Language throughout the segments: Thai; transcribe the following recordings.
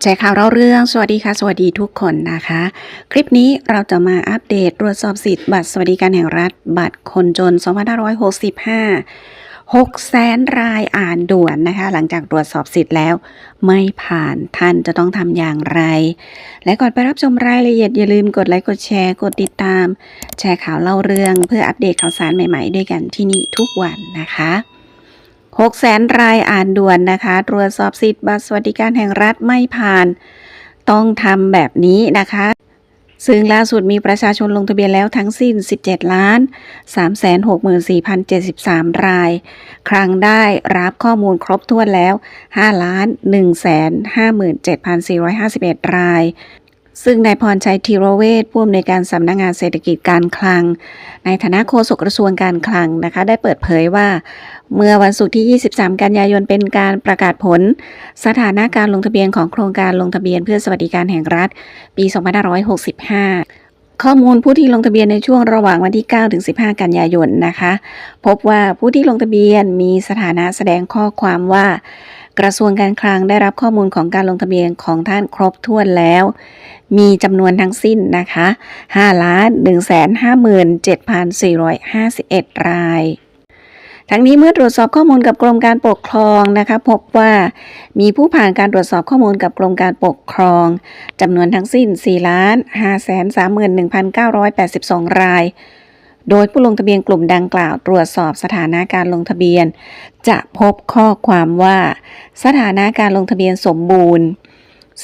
แชร์ข่าวเราเรื่อง สวัสดีค่ะ สวัสดีทุกคนนะคะ คลิปนี้เราจะมาอัปเดตตรวจสอบสิทธิ์บัตรสวัสดิการแห่งรัฐ บัตรคนจน 2565 6แสนรายอ่านด่วนนะคะ หลังจากตรวจสอบสิทธิ์แล้ว ไม่ผ่านท่านจะต้องทำอย่างไร และก่อนไปรับชมรายละเอียดอย่าลืมกดไลค์กดแชร์กดติดตาม แชร์ข่าวเล่าเรื่อง เพื่ออัปเดตข่าวสารใหม่ๆ ด้วยกันที่นี่ทุกวันนะคะ 6แสนรายอ่านด่วนนะคะ ตรวจสอบสิทธิ์บัตรสวัสดิการแห่งรัฐไม่ผ่าน ต้องทำแบบนี้นะคะ ซึ่งล่าสุดมีประชาชนลงทะเบียนแล้วทั้งสิ้น 17 ล้าน 364,073 ราย ครั้งได้รับข้อมูลครบถ้วนแล้ว 5 ล้าน 157,451 ราย ซึ่งนายพรชัยธีรเวชผู้อำนวยการสำนักงงานเศรษฐกิจการคลัง ในฐานะโฆษกกระทรวงการคลังนะคะ ได้เปิดเผยว่า เมื่อวันศุกร์ที่ 23 กันยายนเป็นการประกาศผล สถานะการลงทะเบียนของโครงการลงทะเบียนเพื่อสวัสดิการแห่งรัฐ ปี 2565ข้อมูลผู้ที่ลงทะเบียนในช่วงระหว่างวันที่ 9 ถึง 15 กันยายนนะคะ พบว่าผู้ที่ลงทะเบียนมีสถานะแสดงข้อความว่า กระทรวงการคลังได้รับข้อมูลของการลงทะเบียนของท่านครบถ้วนแล้ว มีจำนวนทั้งสิ้นนะคะ5ล้าน157,451 รายทั้งนี้เมื่อตรวจสอบข้อมูลกับกรมการปกครองนะคะพบว่ามีผู้ผ่านการตรวจสอบข้อมูลกับกรมการปกครองจำนวนทั้งสิ้น4ล้าน531,982 ราย โดยผู้ลงทะเบียนกลุ่มดังกล่าวตรวจสอบสถานะการลงทะเบียน จะพบข้อความว่า สถานะการลงทะเบียนสมบูรณ์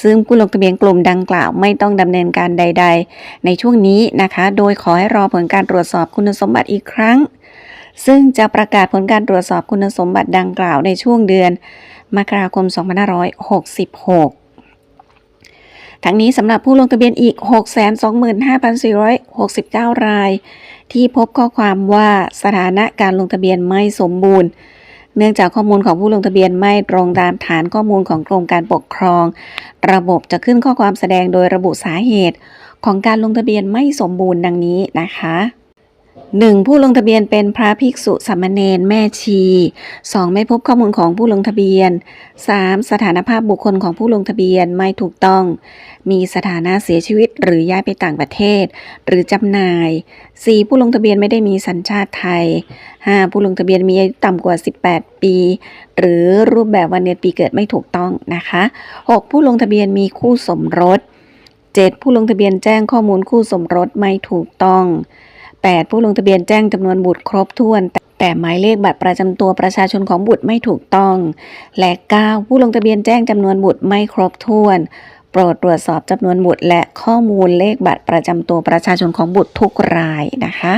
ซึ่งผู้ลงทะเบียนกลุ่มดังกล่าวไม่ต้องดำเนินการใด ๆ ในช่วงนี้นะคะ โดยขอให้รอผลการตรวจสอบคุณสมบัติอีกครั้ง ซึ่งจะประกาศผลการตรวจสอบคุณสมบัติดังกล่าวในช่วงเดือน มกราคม 2566ทั้งนี้สำหรับผู้ลงทะเบียนอีก 625,469 ราย ที่พบข้อความว่าสถานะการลงทะเบียนไม่สมบูรณ์ เนื่องจากข้อมูลของผู้ลงทะเบียนไม่ตรงตามฐานข้อมูลของกรมการปกครอง ระบบจะขึ้นข้อความแสดงโดยระบุสาเหตุ ของการลงทะเบียนไม่สมบูรณ์ดังนี้นะคะ 1. ผู้ลงทะเบียนเป็นพระภิกษุสามเณรแม่ชี 2. ไม่พบข้อมูลของผู้ลงทะเบียน 3. สถานภาพบุคคลของผู้ลงทะเบียนไม่ถูกต้อง มีสถานะเสียชีวิตหรือย้ายไปต่างประเทศ หรือจำหน่าย 4. ผู้ลงทะเบียนไม่ได้มีสัญชาติไทย 5. ผู้ลงทะเบียนมีอายุต่ำกว่า 18 ปี หรือรูปแบบวันเดือนปีเกิดไม่ถูกต้องนะคะ 6. ผู้ลงทะเบียนมีคู่สมรส 7. ผู้ลงทะเบียนแจ้งข้อมูลคู่สมรสไม่ถูกต้อง 8. ผู้ลงทะเบียนแจ้งจำนวนบุตรครบถ้วนแต่แต่หมายเลขบัตรประจำตัวประชาชนของบุตรไม่ถูกต้อง และ 9. ผู้ลงทะเบียนแจ้งจำนวนบุตรไม่ครบถ้วน โปรดตรวจสอบจำนวนบุตร และข้อมูลเลขบัตรประจำตัวประชาชนของบุตรทุกรายนะคะ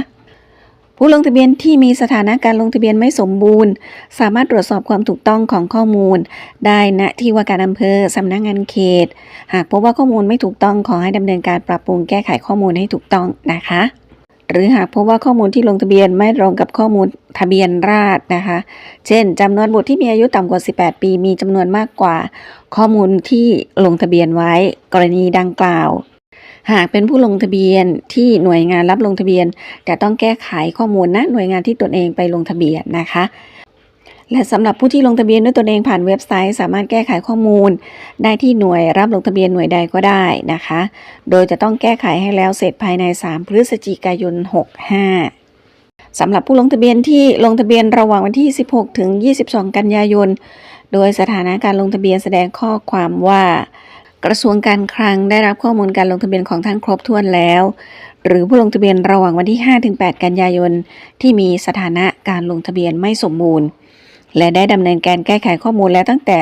ผู้ลงทะเบียนที่มีสถานะการลงทะเบียนไม่สมบูรณ์ สามารถตรวจสอบความถูกต้องของข้อมูล ได้ณที่ว่าการอำเภอสำนักงานเขต หากพบว่าข้อมูลไม่ถูกต้องขอให้ดำเนินการปรับปรุงแก้ไขข้อมูลให้ถูกต้องนะคะ หรือหากพบว่าข้อมูลที่ลงทะเบียนไม่ตรงกับข้อมูลทะเบียนราษนะคะ เช่นจำนวนบุตรที่มีอายุต่ำกว่า 18 ปี มีจำนวนมากกว่า ข้อมูลที่ลงทะเบียนไว้ กรณีดังกล่าว หากเป็นผู้ลงทะเบียนที่หน่วยงานรับลงทะเบียน จะต้องแก้ไขข้อมูลณหน่วยงานที่ตนเองไปลงทะเบียนนะคะ และสำหรับผู้ที่ลงทะเบียนด้วยตนเองผ่านเว็บไซต์ สามารถแก้ไขข้อมูล ได้ที่หน่วยรับลงทะเบียนหน่วยใดก็ได้นะคะ โดยจะต้องแก้ไขให้แล้วเสร็จภายใน 3 พฤศจิกายน 65สำหรับผู้ลงทะเบียนที่ลงทะเบียนระหว่างวันที่ 16 ถึง 22 กันยายน โดยสถานะการลงทะเบียนแสดงข้อความว่า กระทรวงการคลังได้รับข้อมูลการลงทะเบียนของท่านครบถ้วนแล้ว หรือผู้ลงทะเบียนระหว่างวันที่5-8กันยายน ที่มีสถานะการลงทะเบียนไม่สมบูรณ์ และได้ดำเนินการแก้ไขข้อมูลแล้วตั้งแต่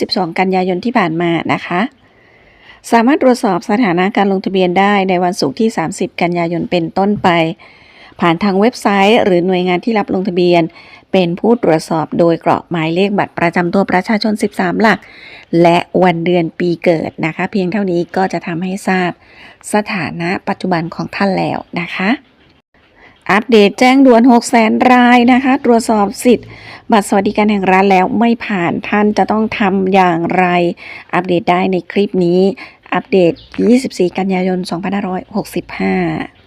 16-22 กันยายนที่ผ่านมานะคะ สามารถตรวจสอบสถานะการลงทะเบียนได้ในวันศุกร์ที่ 30 กันยายนเป็นต้นไป ผ่านทางเว็บไซต์ หรือหน่วยงานที่รับลงทะเบียน เป็นผู้ตรวจสอบโดยกรอกหมายเลขบัตรประจำตัวประชาชน 13 หลัก และวันเดือนปีเกิดนะคะ เพียงเท่านี้ก็จะทำให้ทราบสถานะปัจจุบันของท่านแล้วนะคะ อัปเดตแจ้งด่วน6 0 0แสนรายนะคะ ตรวจสอบสิทธิ์ บัตรสวัสดิการแห่งรัฐแล้วไม่ผ่านท่านจะต้องทำอย่างไร อัปเดตได้ในคลิปนี้ อัปเดต 24 กันยายน 2565